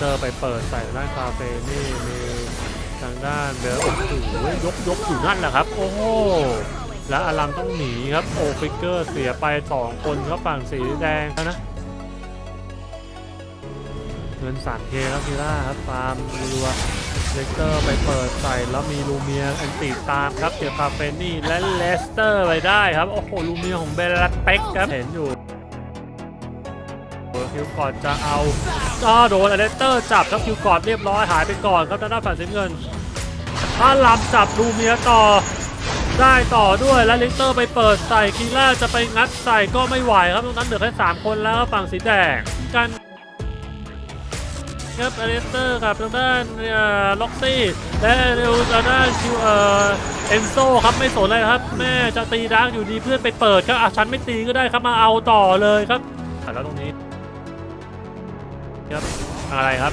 เตอร์ไปเปิดใส่ด้านคาเฟ่นี่มีทางด้านเบลโอ้โหยกยกอยู่นั่นแหละครับ โอ้โหแล้วอลัมต้องหนีครับโอฟิกเกอร์เสียไปสองคนครับฝั่งสีแดงแล้วนะเงิน 3K ครับพีล่าครับฟาร์มรัวเลสเตอร์ไปเปิดใส่แล้วมีลูเมียอันตีตามครับเกี่ยคาเฟนี่และเลสเตอร์ไปได้ครับ โอ้โหลูเมียของเบลลัตเป็กครับเห็นอยู่ คิวกอดจะเอาก็โดนอเลสเตอร์จับครับคิวกอดเรียบร้อยหายไปก่อนครับทางด้านฝั่งสีเงินถ้าลำจับลูเมียต่อได้ต่อด้วยแล้วเลสเตอร์ไปเปิดใส่คีล่าจะไปงัดใส่ก็ไม่ไหวครับตรงนั้นเหลือแค่สามคนแล้วฝั่งสีแดงกันครับอเลสเตอร์กับทางด้านล็อกซี่และเร็วทางด้านคิวเอ่อเอนโซครับไม่สนเลยครับ แม่จะตีดาร์กอยู่ดีเพื่อนไปเปิดครับอะฉันไม่ตีก็ได้ครับมาเอาต่อเลยครับอะแล้วตรงนี้ ครับอะไรครับ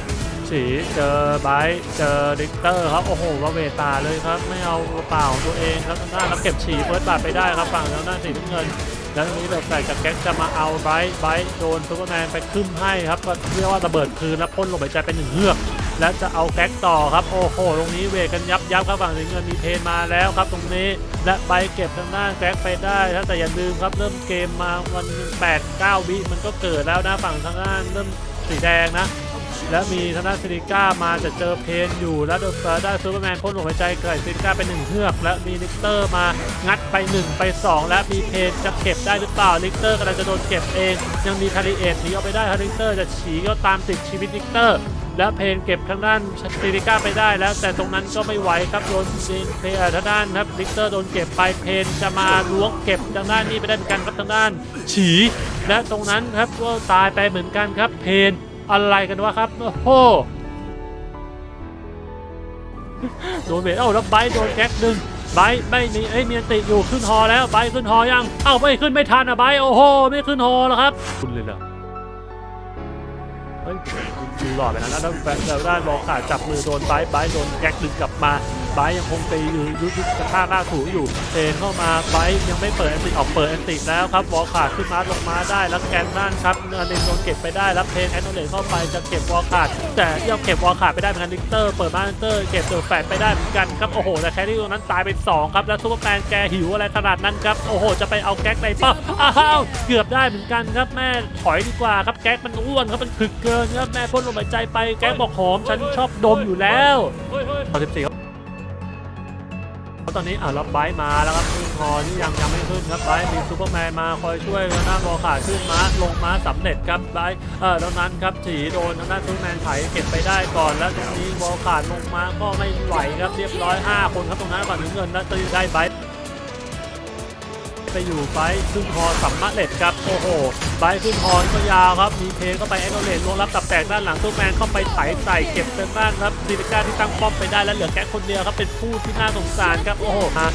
ฉีเจอไบร์เจอดิกเตอร์ครับโอ้โหว่าเวตาเลยครับไม่เอาเปล่าตัวเองครับทางด้านแล้วเก็บฉีเฟิร์สบาทไปได้ครับฝั่งทางด้านสีน้ำเงิน แล้วตรงนี้แบบใส่กับแก๊กจะมาเอาไบต์ไบต์โดนซูเปอร์แมนไปขึ้นให้ครับก็เรียกว่าระเบิดคืนแล้วพ่นลงไปใจเป็นหนึ่งเฮือกและจะเอาแก๊กต่อครับโอ้โหตรงนี้เวกันยับยับครับฝั่งสีเงินมีเพนมาแล้วครับตรงนี้และใบเก็บทางด้านแก๊กไปได้ครับแต่อย่าลืมครับเริ่มเกมมาวันแปดเก้าวิมันก็เกิดแล้วนะฝั่งทางด้านเริ่ม สีแดงนะ และมีทางด้าซิลิก้ามาจะเจอเพนอยู่แล้วโดนด้ซูเปอร์แมนพ่นหายใจเกิดซิลิก้าไปหนึ่งเฮือก และมีลิกเตอร์มางัดไป 1 ไป 2 และมีเพนจะเก็บได้หรือเปล่าลิกเตอร์กำลังจะโดนเก็บเอง ยังมีคาริเอตหนีออกไปได้คาริเตอร์จะฉีก็ตามติดชีวิตลิกเตอร์ และเพนเก็บทางด้านซิลิก้าไปได้แล้ว แต่ตรงนั้นก็ไม่ไหวครับโดนเพนทางด้านครับลิกเตอร์โดนเก็บไปเพนจะมาล้วงเก็บทางด้านนี้ไปได้เหมือนกันครับทางด้าน ฉี และตรงนั้นครับก็ตายไปเหมือนกันครับเพนอะไรกันวะครับโอ้โหโดนเบรเอ้าแล้วไบร์ทโดนแก๊กดึงไบร์ทไม่มีเอ้ยมีอันติอยู่ขึ้นฮอแล้วไบร์ทขึ้นฮอยังเอ้าไม่ขึ้นไม่ทันอะไบร์ทโอ้โหไม่ขึ้นฮอแล้วครับคุณเลยเหรอเฮ้ย ดูหล่อไปนะแล้วแล้วด้านบอลขาดจับมือโดนไบร์ไบร์โดนแก๊กดึงกลับมาไบร์ยังคงตีอยู่ยุดยุดกระชาหน้าถูอยู่เทนเข้ามาไบร์ยังไม่เปิดแอนติออกเปิดแอนติแล้วครับบอลขาดขึ้นมาลงมาได้แล้วแกนนั่นครับเนเลนโดนเก็บไปได้แล้วเพนแอนโนเลนเข้าไปจะเก็บบอลขาด แต่ยังเก็บบอลขาดไปได้เหมือนกันลิกเตอร์เปิดมาลิกเตอร์เก็บเดอแฟดไปได้เหมือนกันครับโอ้โหแต่แครี่ตรงนั้นตายไปสองครับแล้วซูเปอร์แมนแกหิวอะไรขนาดนั้นครับโอ้โหจะไปเอาแก๊กในป้ออ้าวเกือบได้เหมือนกันครับแม่ถอยดีกว่าครับแก๊กมันอ้วนครับมันถึกเกินครับแม่พ่นลมหายใจไปแก๊กบอกหอม ฉันชอบดมอยู่แล้วพอสิบสี่ครับตอนนี้อะรับไบค์มาแล้วครับขึ้นคอที่ยังยังไม่ขึ้นครับไบค์มีซูเปอร์แมนมาคอยช่วยหน้าบอลขาดขึ้นมาลงมาสำเร็จครับไบค์เออตอนนั้นครับถีโดนทางด้านซูเปอร์แมนไถเก็บไปได้ก่อนแล้วตรงนี้บอลขาดลงมาก็ไม่ไหวครับเรียบร้อย 5 คนครับตรงนั้นก่อนถึงเงินแล้วตีได้ไบค์ ไปอยู่ไบค์ขึ้นฮอสัมมาเร็จครับโอ้โหไบค์ขึ้นฮอก็ยาวครับมีเพลก็ไปแอนโนเลนลงรับตับแตกด้านหลังตู้แมนเข้าไปไถใส่เก็บเต็มบ้านครับซีนิก้าที่ตั้งป้อมไปได้แล้วเหลือแค่คนเดียวครับเป็นผู้ที่น่าสงสารครับโอ้โหฮะ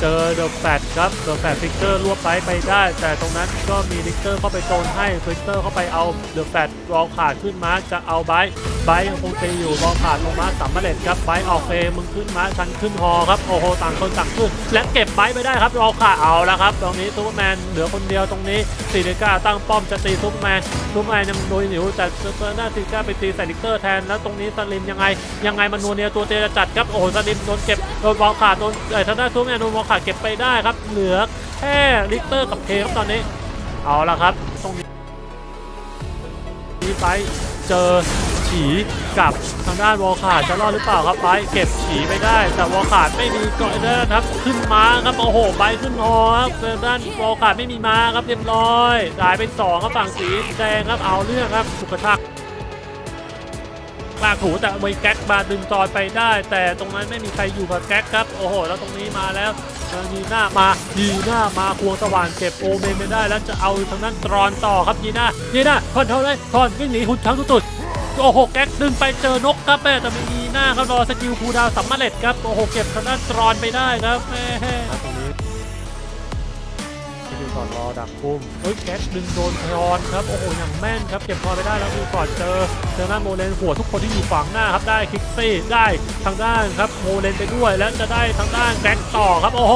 เจอเดอะแฟตครับเดอะแฟตฟิกเตอร์รวบไปไปได้ แต่ตรงนั้นก็มีลิกเตอร์เข้าไปโจนให้ฟิกเตอร์เข้าไปเอาเดอะแฟตรองขาดขึ้นมาจะเอาไบค์ไบค์ยังคงตีอยู่รองขาดลงมาสัมเร็จครับไบค์ออกเฟมึงขึ้นมาฉันขึ้นฮอครับโอ้โหต่างคนต่างขึ้น และเก็บไบค์ไปได้ครับรองขาดเอาแล้วครับ ตรงนี้ซูเปอร์แมนเหลือคนเดียวตรงนี้ซีริก้าตั้งป้อมจะตีซูเปอร์แมนซูเปอร์แมนยังโดยหนิวแต่ซูเปอร์หน้าซีริก้าไปตีใส่ลิกเตอร์แทนแล้วตรงนี้สลิมยังไงยังไงมันนัวเนียตัวเตะจัดครับโอ้โหสลิมโดนเก็บโดนบอขาดโดนเอ้ทางด้านซูเปอร์แมนโดนบอขาดเก็บไปได้ครับ เหลือแค่ลิเตอร์กับเพครับตอนนี้ เอาละครับ ตรงนี้ไปเจอฉีกับทางด้านวอลขาดจะรอดหรือเปล่าครับไปเก็บฉีไปได้ แต่วอลขาดไม่มีเกาะได้ครับ ขึ้นม้าครับโอ้โหไปขึ้นฮอครับทางด้านวอลขาดไม่มีม้าครับเรียบร้อยจ่ายไปสองครับฝั่งสีแดงครับเอาเรื่องครับสุกกระชากลากถูแต่ไว้แก๊กมาดึงจอยไปได้ แต่ตรงนั้นไม่มีใครอยู่กับแก๊กครับโอ้โหแล้วตรงนี้มาแล้ว ยีน่ามายีน่ามาควงสว่านเก็บโอเมนไปได้แล้วจะเอาทางนั้นตรอนต่อครับยีน่ายีน่าคอนเท่าไรคอนวิ่งหนีหุ่นช้างสุดโอ้โหแก๊กดึงไปเจอนกครับแม่แต่มียีน่าครับรอสกิลคูดาวสัมมาเร็จครับโอ้โหเก็บทางด้านตรอนไปได้ครับแม่ ตรงนี้ดูก่อนรอดักพุ่มเฮ้ยแก๊กดึงโดนทรอนครับ โอ้โห อย่างแม่นครับ เก็บพอไปได้แล้วดูก่อนเจอ เจอหน้าโมเลนหัวทุกคนที่อยู่ฝั่งหน้าครับ ได้คิกซี่ ได้ทางด้านครับ โมเลนไปด้วย แล้วจะได้ทางด้านแก๊กต่อครับ โอ้โห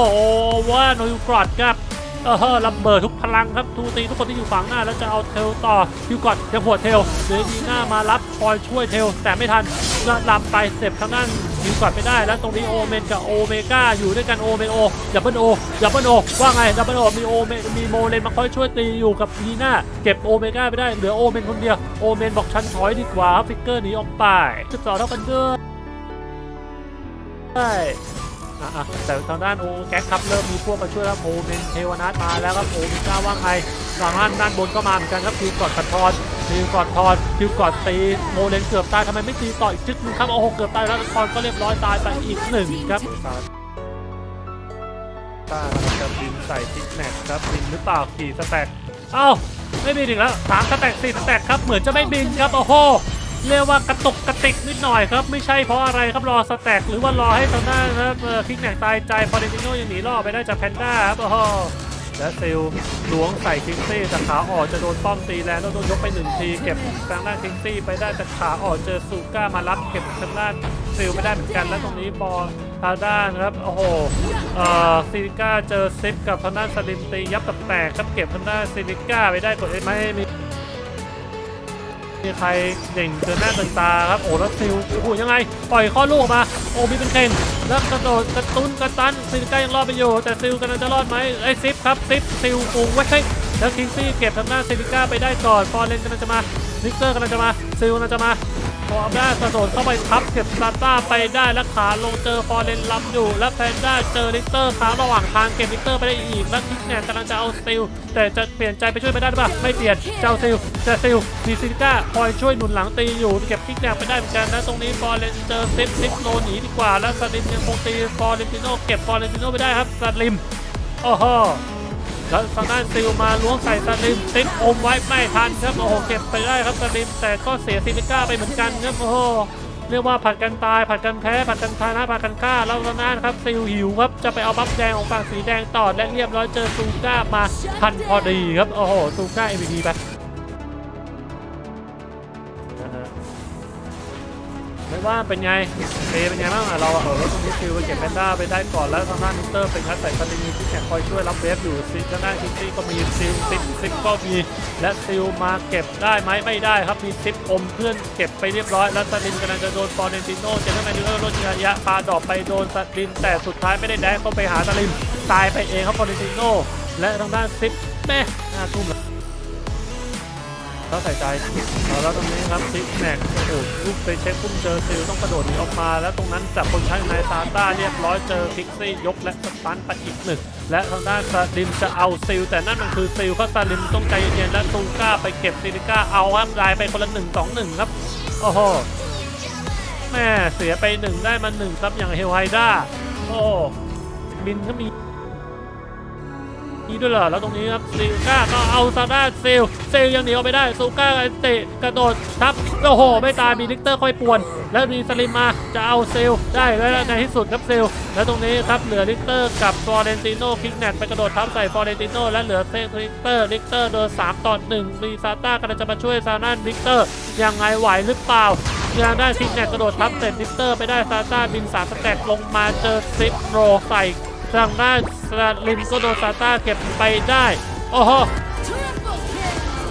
ว่าโนยูกรอดครับเออเฮ้อระเบิดทุกพลังครับทูตีทุกคนที่อยู่ฝั่งหน้า แล้วจะเอาเทลต่อคิวก่อนยังหัวเทลเดี๋ยวดีหน้ามารับคอยช่วยเทลแต่ไม่ทันแล้วลำไปเสร็จทางด้าน คิวก่อนไม่ได้แล้วตรงนี้โอเมนกับโอเมก้าอยู่ด้วยกันโอเมนโอดับเบิลโอดับเบิลโอว่าไงดับเบิลโอมีโอเมมีโมเลนมาคอยช่วยตีอยู่กับดีน้าเก็บโอเมก้าไปได้เหลือโอเมนคนเดียวโอเมนบอกฉันถอยดีกว่าฟิกเกอร์หนีออกไป12เท่ากันด้วยใช่แต่ทางด้านโอแก๊กครับเริ่มมีพวกมาช่วยแล้วโอเมนเทวนาทมาแล้วครับโอเมก้าว่าไงทางด้านด้านบนก็มาเหมือนกันครับคิวกอดกัดทอน คิวกอดทอนคิวกอดตีโมเลนเกือบตายทำไมไม่ตีต่ออีกจึ๊กนึงครับโอ้โหเกือบตายแล้วทอนก็เรียบร้อยตายไปอีกหนึ่งครับตาจะบินใส่ทิกแม็กครับบินหรือเปล่าขี่สแต็กเอ้าไม่บินอีกแล้วสามสแต็กสี่สแต็กครับเหมือนจะไม่บินครับโอ้โหเรียกว่ากระตุกกระติกนิดหน่อยครับ ไม่ใช่เพราะอะไรครับรอสแต็กหรือว่ารอให้ทางด้านนะครับเอ่อคิกแหนกตายใจฟอร์เรนติโนยังหนีรอดไปได้จากแพนด้าครับโอ้โห และซิลล้วงใส่คิงซี่แต่ขาออกจะโดนป้อมตีแรงแล้วโดนยกไปหนึ่งที เก็บทางด้านคิงซี่ไปได้แต่ขาออกเจอซูก้ามารับเก็บทางด้านซิลไม่ได้เหมือนกันแล้วตรงนี้บอลทางด้านครับโอ้โหเอ่อซิลิก้าเจอซิปกับทางด้านสลิมตียับกับแตกครับเก็บทางด้านซิลิก้าไปได้กดไม่ให้มีมีใครเด่งเกินหน้าเกินตาครับโอ้แล้วซิลโอ้โหยังไงปล่อยข้อลูกมาโอ้มีเป็นเข่ง แล้วกระโดดกระตุ้นกระตันซิลก้ายังรอดไปอยู่แต่ซิลกำลังจะรอดไหมไอ้ซิปครับซิปซิลปูไว้ให้แล้วคิงซี่เก็บทางหน้าซิลิก้าไปได้ก่อนฟอร์เรนกำลังจะมานิกเกอร์กำลังจะมาซิลกำลังจะมา พออับด้ากระโดดเข้าไปทับเก็บซาต้าไปได้แล้วขาลงเจอฟอร์เรนล้ำอยู่ แล้วแพนด้าเจอลิกเตอร์ค้างระหว่างทางเก็บลิกเตอร์ไปได้อีก แล้วคิกแนนกำลังจะเอาซิลแต่จะเปลี่ยนใจไปช่วยไม่ได้หรือเปล่าไม่เปลี่ยนเจ้าซิลแต่ซิลมีซิลก้าคอยช่วยหนุนหลังตีอยู่เก็บคิกแนนไปได้เหมือนกันนะตรงนี้ฟอร์เรนเจอซิปซิปโลหนีดีกว่าแล้วสลิมยังคงตีฟอร์เรนติโนเก็บฟอร์เรนติโนไปได้ครับสลิมโอ้โห แล้วทางด้านซิลมาล้วงใส่สลิมติดอมไว้ไม่ทันครับโอ้โหเก็บไปได้ครับสลิมแต่ก็เสียซิลิก้าไปเหมือนกันครับโอ้โหเรียกว่าผัดกันตายผัดกันแพ้ผัดกันชนะผัดกันฆ่าแล้วทางด้านครับซิลหิวครับจะไปเอาบัฟแดงของฝั่งสีแดงต่อและเรียบร้อยเจอซูก้ามาทันพอดีครับโอ้โหซูก้าเอพีไป ไม่ว่าเป็นไงเอเป็นไงบ้างอะเราเออรถตรงนี้ซิลไปเก็บแพนด้าไปได้ก่อนแล้วทางด้านมิเตอร์เป็นคัดใส่สลิมีที่แข่งคอยช่วยรับเวฟอยู่ซิทางด้านคิกซี่ก็มีซิลซิปซิปก็มีและซิลมาเก็บได้ไหมไม่ได้ครับมีซิปอมเพื่อนเก็บไปเรียบร้อย แล้วสลิมกำลังจะโดนฟอร์เนติโนเจนเทอร์แมนดิเลอร์ลดระยะปาดอกไปโดนสลิมแต่สุดท้ายไม่ได้แดงเข้าไปหาสลิมตายไปเองครับฟอร์เนติโนและทางด้านซิปแม่น้าทุ่มเลย แล้วใส่ใจแล้วตรงนี้ครับซิกแม็กโอ้โหลูกไปเช็คพุ่มเจอซิลต้องกระโดดหนีออกมา แล้วตรงนั้นจับคนใช้ในซาต้าเรียบร้อยเจอพิกซี่ยกและสตันไปอีกหนึ่งและทางด้านซาลิมจะเอาซิลแต่นั่นมันคือซิลเพราซาลิมต้องใจเย็นๆและตูก้าไปเก็บซิลิก้าเอาครับลายไปคนละหนึ่งสองหนึ่งครับโอ้โหแม่เสียไปหนึ่งได้มาหนึ่งครับอย่างเฮลไฮด้าโอ้บินก็มี นี้ด้วยเหรอ แล้วตรงนี้ครับซิลก้าก็เอาซาด้าซิลซิลยังหนีออกไปได้ซูก้าเตะกระโดดทับโอ้โห ไม่ตายมีลิกเตอร์ค่อยป่วน แล้วมีสลิมมาจะเอาซิลได้แล้วในที่สุดครับซิลแล้วตรงนี้ครับเหลือลิกเตอร์กับฟอร์เรนติโนคิกแนกไปกระโดดทับใส่ฟอร์เรนติโนและเหลือเซลิกเตอร์ลิกเตอร์โดน3ต่อ1มีซาต้ากำลังจะมาช่วยซาน่าลิกเตอร์ยังไงไหวหรือเปล่ายังได้คิกแนกกระโดดทับเสร็จลิกเตอร์ไปได้ซาต้าบินสามสแต็กลงมาเจอซิปโรใส่ ทางด้านสลิมก็โดนซาต้าเก็บไปได้ โอ้โห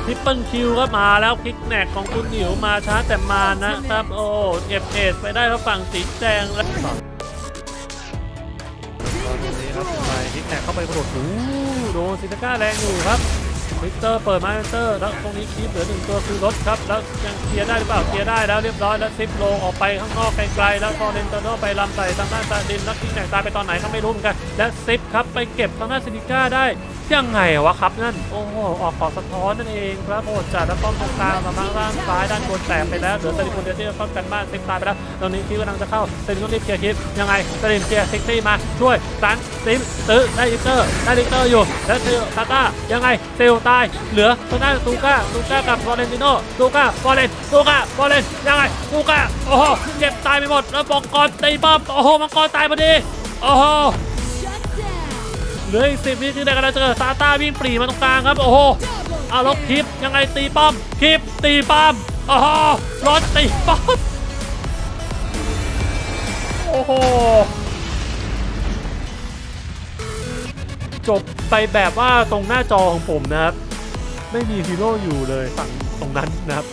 ทิปเปิลคิวก็มาแล้วพิกแนกของคุณหนิวมาช้าแต่มานะครับ โอ้เอฟเอสไปได้แล้วฝั่งสีแดงแล้วตอนนี้ครับไปพิกแนกเข้าไปกระโดดโอ้โดนซิตาก้าแรงอยู่ครับ วิกเตอร์เปิดมาวิกเตอร์แล้วตรงนี้คีบเหลือหนึ่งตัวคือรถครับ แล้วยังเคลียร์ได้หรือเปล่าเคลียร์ได้แล้วเรียบร้อยแล้วซิปโลออกไปข้างนอกไกลๆแล้วฟอร์เรนเตโนไปลำใส่ทางด้านซาดินแล้วทิ้งแนกตายไปตอนไหนก็ไม่รู้เหมือนกันและซิปครับไปเก็บทางด้านซินิก้าได้ ยังไงวะครับนั่น โอ้โห ออกขอสะท้อนนั่นเองครับโอ้จัดแล้วป้อมตรงกลางมาด้านซ้ายด้านบนแตกไปแล้วเหลือสลิมคนเดียวที่จะป้องกันบ้านซิกตายไปแล้วตอนนี้คิวกำลังจะเข้าสลิมต้องรีบเคลียร์คิดยังไงสลิมเคลียร์ซิกซี่มาช่วยสันซิมตื้อได้ลิเตอร์ได้ลิเตอร์อยู่แล้วซิลตาต้ายังไงซิลตายเหลือทางด้านตูก้าตูก้ากับฟอร์เรนติโนตูก้าฟอร์เรนตูก้าฟอร์เรนยังไงตูก้าโอ้โหเจ็บตายไปหมดแล้วบองกรตีป้อมโอ้โหมังกรตายพอดีโอ้โห เหลืออีกสิบวิที่ได้กำลังจะเกิดซาต้าวิ่งปรีมาตรงกลางครับ โอ้โหเอาลบคลิปยังไงตีป้อมคลิปตีป้อมโอ้โหรถตีป้อมโอ้โหจบไปแบบว่าตรงหน้าจอของผมนะครับ ไม่มีฮีโร่อยู่เลยฝั่งตรงนั้นนะครับ